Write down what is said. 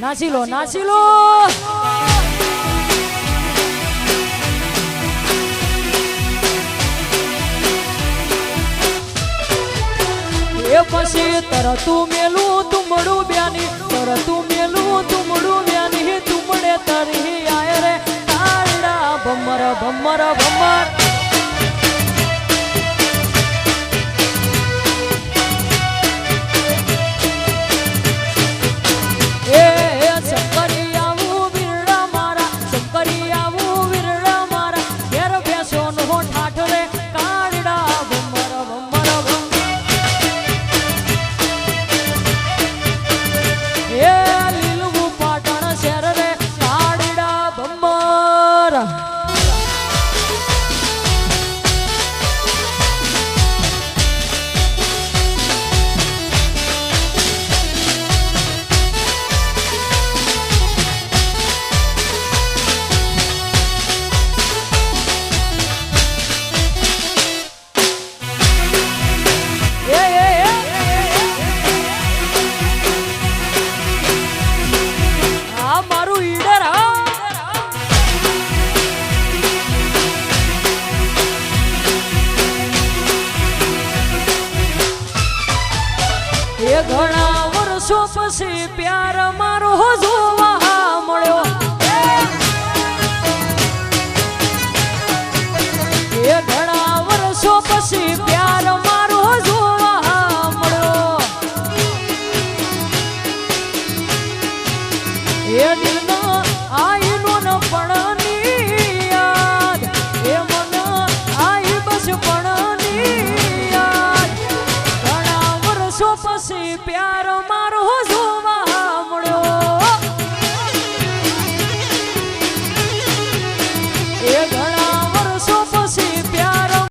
નાસી લો નાસી લો એ પછી તરતું મેલું તુમડું બ્યાની તરતું મેલું તુમડું બ્યાની તુમડે તરી આય રે ભમર ભમર ભમર. મારા ઘણા વર્ષો પછી પ્યાર મારો જોવા મળ્યો. એ ઘણા વર્ષો પ્યાર મારો જોવા મળ્યો. એ દિલનો આ से प्यारो माँ